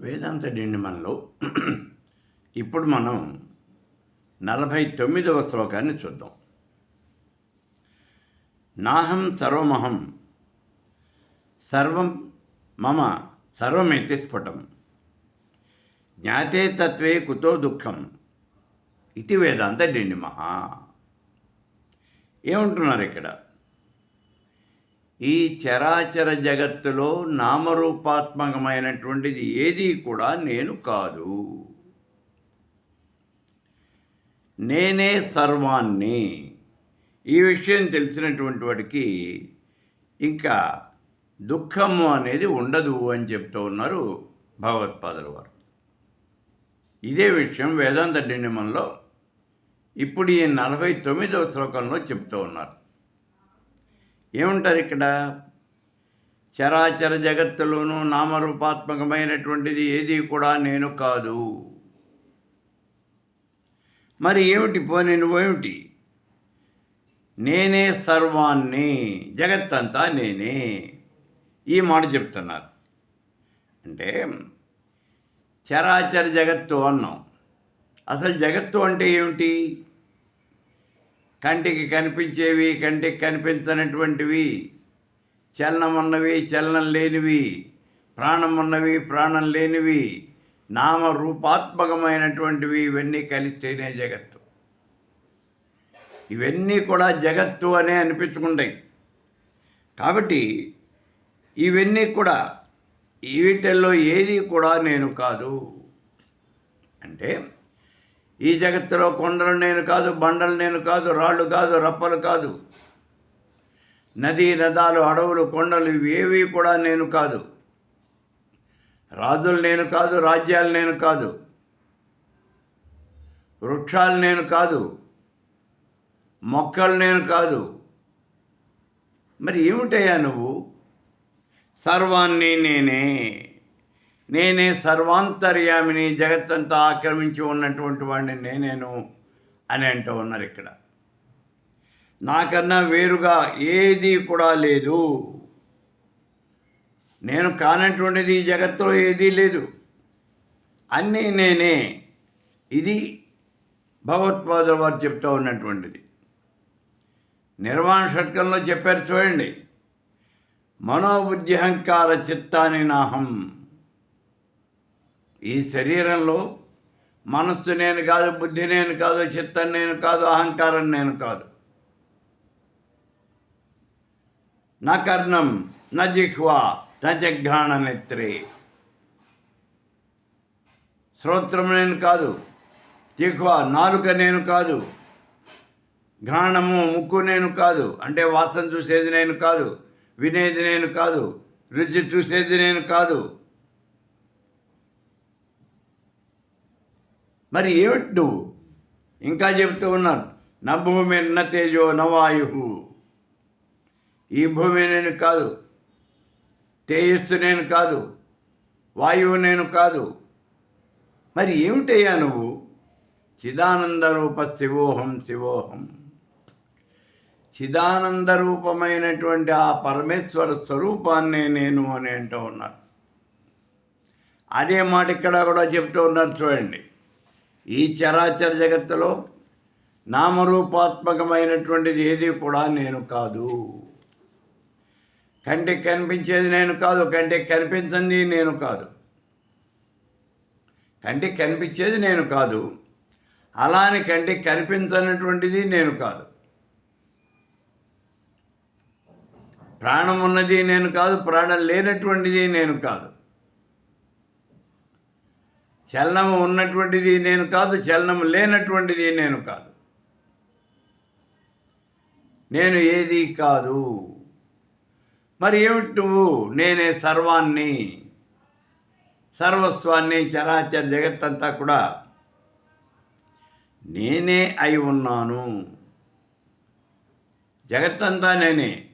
వేదాంత డిండిమన్లో ఇప్పుడు మనం నలభై తొమ్మిదవ శ్లోకాన్ని చూద్దాం. నాహం సర్వమహం సర్వం మమ సర్వమైతే స్ఫుటం జ్ఞాతే తత్వే కుతో దుఃఖం ఇది వేదాంత డిండిమహ ఏమంటున్నారు ఇక్కడ? ఈ చరాచర జగత్తులో నామరూపాత్మకమైనటువంటిది ఏది కూడా నేను కాదు. నేనే సర్వాన్ని. ఈ విషయం తెలిసినటువంటి వాడికి ఇంకా దుఃఖము అనేది ఉండదు అని చెప్తూ ఉన్నారు భగవత్పాదుల వారు. ఇదే విషయం వేదాంత డిండిమంలో ఇప్పుడు ఈ నలభై తొమ్మిదవ శ్లోకంలో చెప్తూ ఉన్నారు. ఏముంటారు ఇక్కడ? చరాచర జగత్తులోనూ నామరూపాత్మకమైనటువంటిది ఏది కూడా నేను కాదు. మరి ఏమిటి పోనీ నువ్వేమిటి నేనే సర్వాన్ని జగత్తంతా నేనే. ఈ మాట చెప్తున్నారు. అంటే చరాచర జగత్తు అన్నాం. అసలు జగత్తు అంటే ఏమిటి? కంటికి కనిపించేవి కంటికి కనిపించనటువంటివి. చలనం ఉన్నవి చలనం లేనివి. ప్రాణం ఉన్నవి ప్రాణం లేనివి. నామ రూపాత్మకమైనటువంటివి ఇవన్నీ కలిస్తేనే జగత్తు. ఇవన్నీ కూడా జగత్తు అనే అనిపించుకుంటాయి. కాబట్టి ఇవన్నీ కూడా వీటిల్లో ఏది కూడా నేను కాదు. అంటే ఈ జగత్తులో కొండలు నేను కాదు బండలు నేను కాదు రాళ్ళు కాదు రప్పలు కాదు. నదీ నదాలు అడవులు కొండలు ఇవేవి కూడా నేను కాదు. రాజులు నేను కాదు రాజ్యాలు నేను కాదు. వృక్షాలు నేను కాదు. మొక్కలు నేను కాదు. మరి ఏమిటయ్యా నువ్వు? సర్వాన్ని నేనే. నేనే సర్వాంతర్యామిని జగత్తంతా ఆక్రమించి ఉన్నటువంటి వాడిని నేనేను అని అంటూ ఉన్నారు ఇక్కడ. నాకన్నా వేరుగా ఏది కూడా లేదు. నేను కానటువంటిది ఈ జగత్తులో ఏదీ లేదు. అన్నీ నేనే. ఇది భగవత్పాదుల వారు చెప్తూ ఉన్నటువంటిది. నిర్వాణ షట్కంలో చెప్పారు చూడండి. మనోబుద్ధ్యహంకార చిత్తాని నాహం ఈ శరీరంలో మనస్సు నేను కాదు బుద్ధి నేను కాదు చిత్తం నేను కాదు అహంకారం నేను కాదు. నా కర్ణం నా జిహ్వా నా జఘ్రాణ నెత్రే. శ్రోత్రం నేను కాదు జిహ్వా నాలుక నేను కాదు ఘ్రాణము ముక్కు నేను కాదు అంటే వాసన చూసేది నేను కాదు వినేది నేను కాదు రుచి చూసేది నేను కాదు మరి ఏమిటి? నువ్వు ఇంకా చెప్తూ ఉన్నాను నా భూమి న తేజో నవాయు ఈ భూమి నేను కాదు తేజస్సు నేను కాదు వాయువు నేను కాదు. మరి ఏమిటయ్యా నువ్వు? చిదానంద రూప శివోహం శివోహం. చిదానంద రూపమైనటువంటి ఆ పరమేశ్వర స్వరూపాన్నే నేను అని అంటూ ఉన్నారు. అదే మాట ఇక్కడ కూడా చెప్తూ ఉన్నారు చూడండి. ఈ చరాచర జగత్తులో నామరూపాత్మకమైనటువంటిది ఏది కూడా నేను కాదు. కంటికి కనిపించేది నేను కాదు కంటికి కనిపించింది నేను కాదు. కంటికి కనిపించేది నేను కాదు అలానే కంటికి కనిపించనటువంటిది నేను కాదు. ప్రాణం ఉన్నది నేను కాదు ప్రాణం లేనటువంటిది నేను కాదు. చలనము ఉన్నటువంటిది నేను కాదు చలనము లేనటువంటిది నేను కాదు. నేను ఏది కాదు. మరి ఏమిటి నువ్వు? నేనే సర్వాన్ని సర్వస్వాన్ని చరాచర జగత్తంతా కూడా నేనే అయి ఉన్నాను. జగత్తంతా నేనే.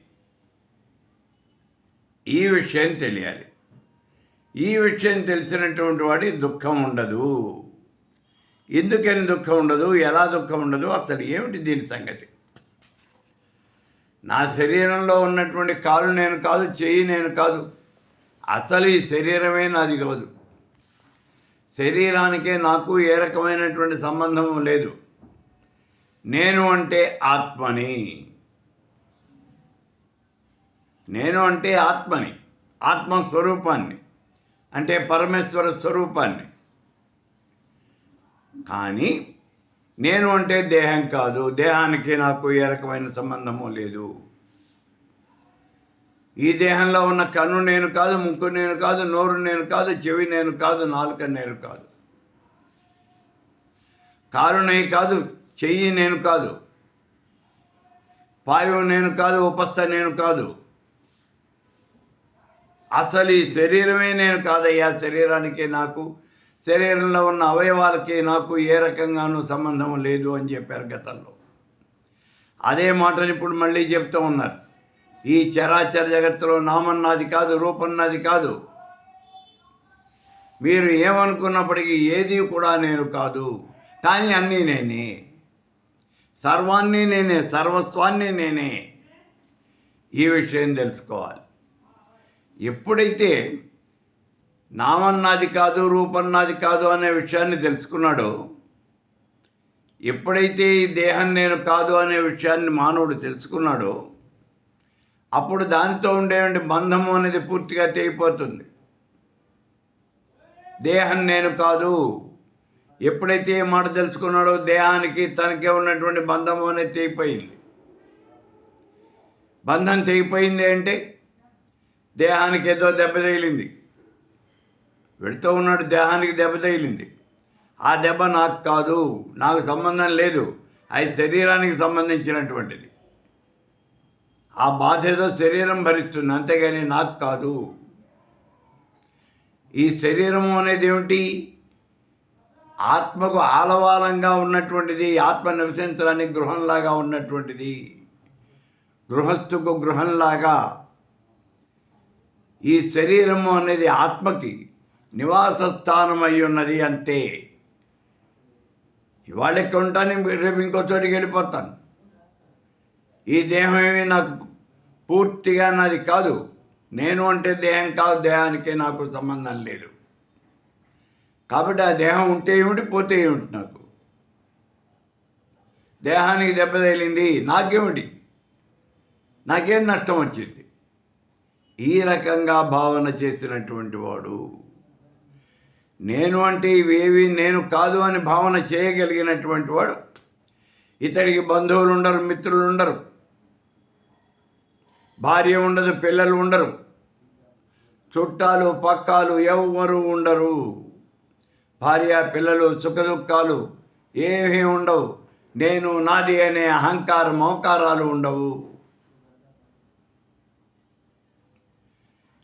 ఈ విషయం తెలియాలి. ఈ విషయం తెలిసినటువంటి వాడి దుఃఖం ఉండదు. ఎందుకని దుఃఖం ఉండదు? ఎలా దుఃఖం ఉండదు? అసలు ఏమిటి దీని సంగతి? నా శరీరంలో ఉన్నటువంటి కాలు నేను కాదు చెయ్యి నేను కాదు. అసలు ఈ శరీరమే నాది కాదు. శరీరానికే నాకు ఏ రకమైనటువంటి సంబంధం లేదు. నేను అంటే ఆత్మని. నేను అంటే ఆత్మని ఆత్మ స్వరూపాన్ని అంటే పరమేశ్వర స్వరూపాన్ని. కానీ నేను అంటే దేహం కాదు దేహానికి నాకు ఏ రకమైన సంబంధము లేదు. ఈ దేహంలో ఉన్న కన్ను నేను కాదు ముక్కు నేను కాదు నోరు నేను కాదు చెవి నేను కాదు నాలుక నేను కాదు. కాలు నేను కాదు చెయ్యి నేను కాదు. పాయువు నేను కాదు ఉపస్థ నేను కాదు. అసలు ఈ శరీరమే నేను కాదయ్యా. శరీరానికి నాకు శరీరంలో ఉన్న అవయవాలకి నాకు ఏ రకంగానూ సంబంధం లేదు అని చెప్పారు గతంలో. అదే మాటని ఇప్పుడు మళ్ళీ చెప్తూ ఉన్నారు. ఈ చరాచర జగత్తులో నామన్నది కాదు రూపన్నది కాదు. మీరు ఏమనుకున్నప్పటికీ ఏది కూడా నేను కాదు. కానీ అన్నీ నేనే. సర్వాన్ని నేనే సర్వస్వాన్ని నేనే. ఈ విషయం తెలుసుకోవాలి. ఎప్పుడైతే నామన్నాది కాదు రూపన్నాది కాదు అనే విషయాన్ని తెలుసుకున్నాడో ఎప్పుడైతే ఈ దేహం నేను కాదు అనే విషయాన్ని మానవుడు తెలుసుకున్నాడో అప్పుడు దానితో ఉండేటువంటి బంధము అనేది పూర్తిగా తెగిపోతుంది. దేహం నేను కాదు. ఎప్పుడైతే ఈ మాట తెలుసుకున్నాడో దేహానికి తనకే ఉన్నటువంటి బంధము అనేది తెగిపోయింది. బంధం తెగిపోయింది అంటే దేహానికి ఏదో దెబ్బ తగిలింది. వెళుతూ ఉన్నాడు దేహానికి దెబ్బ తగిలింది. ఆ దెబ్బ నాకు కాదు నాకు సంబంధం లేదు. అది శరీరానికి సంబంధించినటువంటిది. ఆ బాధ ఏదో శరీరం భరిస్తుంది అంతేగాని నాకు కాదు. ఈ శరీరము అనేది ఏమిటి? ఆత్మకు ఆలవాలంగా ఉన్నటువంటిది ఆత్మ నివసించడానికి గృహంలాగా ఉన్నటువంటిది. గృహస్థుకు గృహంలాగా ఈ శరీరము అనేది ఆత్మకి నివాస స్థానం అయి ఉన్నది అంతే ఇవాళ ఇక్కడ ఉంటాను రేపు ఇంకో చోటికి వెళ్ళిపోతాను. ఈ దేహం ఏమి నాకు పూర్తిగా నాది కాదు. నేను అంటే దేహం కాదు దేహానికి నాకు సంబంధం లేదు. కాబట్టి ఆ దేహం ఉంటే ఏమిటి పోతే ఏమిటి నాకు? దేహానికి దెబ్బ తగిలింది నాకేమిటి? నాకేం నష్టం వచ్చింది? ఈ రకంగా భావన చేసినటువంటి వాడు నేను అంటే ఇవేవి నేను కాదు అని భావన చేయగలిగినటువంటి వాడు ఇతడికి బంధువులు ఉండరు మిత్రులు ఉండరు భార్య ఉండదు పిల్లలు ఉండరు చుట్టాలు పక్కాలు ఎవరు ఉండరు. భార్య పిల్లలు సుఖదుఖాలు ఏమీ ఉండవు. నేను నాది అనే అహంకారం మోకారాలు ఉండవు.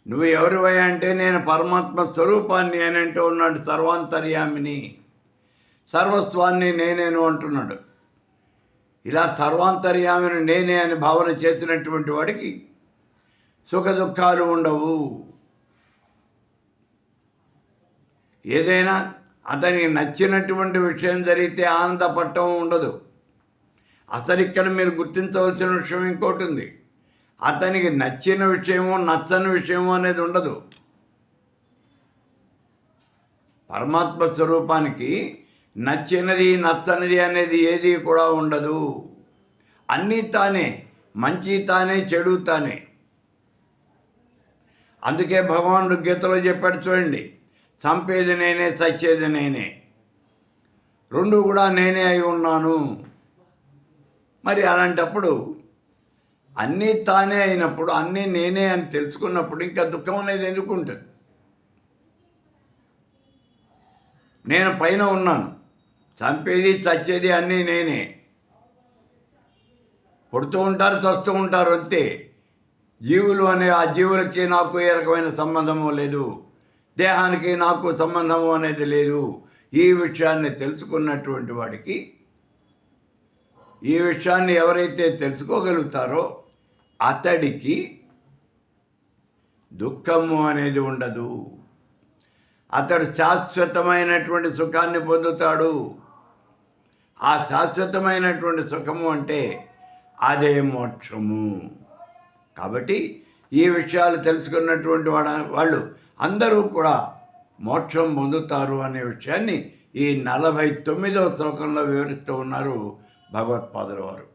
నువ్వు ఎవరివై అంటే నేను పరమాత్మ స్వరూపాన్ని అని అంటూ ఉన్నాడు సర్వాంతర్యామిని. సర్వస్వాన్ని నేనేను అంటున్నాడు. ఇలా సర్వాంతర్యామిని నేనే అని భావన చేసినటువంటి వాడికి సుఖ దుఃఖాలు ఉండవు. ఏదైనా అతనికి నచ్చినటువంటి విషయం జరిగితే ఆనందపడటం ఉండదు. అసలు ఇక్కడ మీరు గుర్తించవలసిన విషయం ఇంకోటి ఉంది. అతనికి నచ్చిన విషయమో నచ్చని విషయమో అనేది ఉండదు. పరమాత్మ స్వరూపానికి నచ్చినది నచ్చనిది అనేది ఏది కూడా ఉండదు. అన్నీ తానే మంచి తానే చెడు తానే. అందుకే భగవానుడు గీతలో చెప్పాడు చూడండి చంపేది నేనే చచ్చేది నేనే. రెండు కూడా నేనే అయి ఉన్నాను. మరి అలాంటప్పుడు అన్నీ తానే అయినప్పుడు అన్నీ నేనే అని తెలుసుకున్నప్పుడు ఇంకా దుఃఖం అనేది ఎందుకు నేను పైన ఉన్నాను. చంపేది చచ్చేది అన్నీ నేనే. పుడుతూ ఉంటారు చస్తూ ఉంటారు అంతే. జీవులు అనే ఆ జీవులకి నాకు ఏ రకమైన సంబంధము లేదు. దేహానికి నాకు సంబంధము అనేది లేదు. ఈ విషయాన్ని తెలుసుకున్నటువంటి వాడికి ఈ విషయాన్ని ఎవరైతే తెలుసుకోగలుగుతారో అతడికి దుఃఖము అనేది ఉండదు. అతడు శాశ్వతమైనటువంటి సుఖాన్ని పొందుతాడు. ఆ శాశ్వతమైనటువంటి సుఖము అంటే అదే మోక్షము. కాబట్టి ఈ విషయాలు తెలుసుకున్నటువంటి వాడ వాళ్ళు అందరూ కూడా మోక్షం పొందుతారు అనే విషయాన్ని ఈ నలభై తొమ్మిదవ శ్లోకంలో వివరిస్తూ ఉన్నారు భగవత్పాదుల వారు.